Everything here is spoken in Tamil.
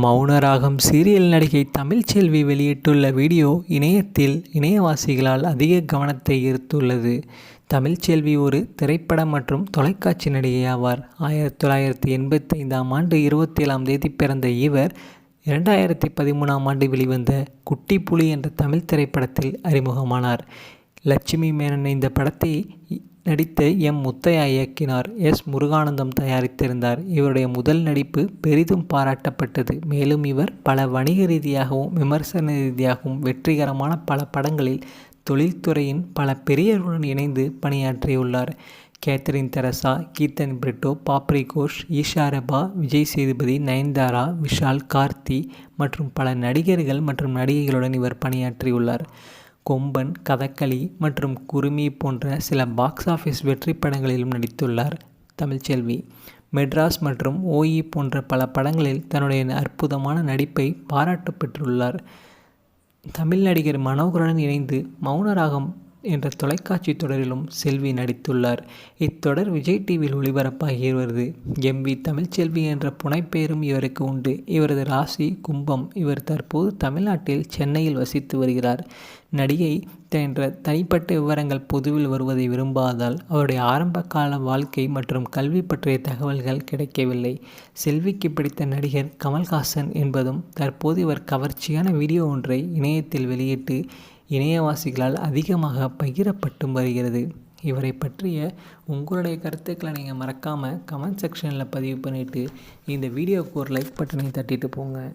மௌனராகம் சீரியல் நடிகை தமிழ்ச்செல்வி வெளியிட்டுள்ள வீடியோ இணையத்தில் இணையவாசிகளால் அதிக கவனத்தை ஈர்த்துள்ளது. தமிழ்ச்செல்வி ஒரு திரைப்படம் மற்றும் தொலைக்காட்சி நடிகை ஆவார். ஆயிரத்தி தொள்ளாயிரத்தி எண்பத்தைந்தாம் ஆண்டு இருபத்தேழாம் தேதி பிறந்த இவர் இரண்டாயிரத்தி பதிமூணாம் ஆண்டு வெளிவந்த குட்டி புலி என்ற தமிழ் திரைப்படத்தில் அறிமுகமானார். லட்சுமி மேனன் இந்த படத்தை நடித்த எம். முத்தையா இயக்கினார். எஸ். முருகானந்தம் தயாரித்திருந்தார். இவருடைய முதல் நடிப்பு பெரிதும் பாராட்டப்பட்டது. மேலும் இவர் பல வணிக ரீதியாகவும் விமர்சன ரீதியாகவும் வெற்றிகரமான பல படங்களில் தொழில்துறையின் பல பெரியவர்களுடன் இணைந்து பணியாற்றியுள்ளார். கேத்தரின் தெரசா கீர்த்தன் பிரிட்டோ பாப்ரி கோஷ் ஈஷாரபா விஜய் சேதுபதி நயன்தாரா விஷால் கார்த்தி மற்றும் பல நடிகர்கள் மற்றும் நடிகைகளுடன் இவர் பணியாற்றியுள்ளார். கொம்பன் கதகளி மற்றும் குருமி போன்ற சில பாக்ஸ் ஆஃபீஸ் வெற்றி படங்களிலும் நடித்துள்ளார். தமிழ்ச்செல்வி மெட்ராஸ் மற்றும் ஓஇ போன்ற பல படங்களில் தன்னுடைய அற்புதமான நடிப்பை பாராட்டு பெற்றுள்ளார். தமிழ் நடிகர் மனோகருடன் இணைந்து மௌனராகம் என்ற தொலைக்காட்சி தொடரிலும் செல்வி நடித்துள்ளார். இத்தொடர் விஜய் டிவியில் ஒளிபரப்பாகி வருவது எம் வி தமிழ்ச்செல்வி என்ற புனைப்பெயரும் இவருக்கு உண்டு. இவரது ராசி கும்பம் இவர் தற்போது தமிழ்நாட்டில் சென்னையில் வசித்து வருகிறார். நடிகை என்ற தனிப்பட்ட விவரங்கள் பொதுவில் வருவதை விரும்பாதால் அவருடைய ஆரம்ப கால வாழ்க்கை மற்றும் கல்வி பற்றிய தகவல்கள் கிடைக்கவில்லை. செல்விக்கு பிடித்த நடிகர் கமல்ஹாசன் என்பதும் தற்போது இவர் கவர்ச்சியான வீடியோ ஒன்றை இணையத்தில் வெளியிட்டு இணையவாசிகளால் அதிகமாக பகிரப்பட்டும் வருகிறது. இவரை பற்றிய உங்களுடைய கருத்துக்களை நீங்கள் மறக்காமல் கமெண்ட் செக்ஷனில் பதிவு பண்ணிவிட்டு இந்த வீடியோவுக்கு ஒரு லைக் பட்டனை தட்டிட்டு போங்க.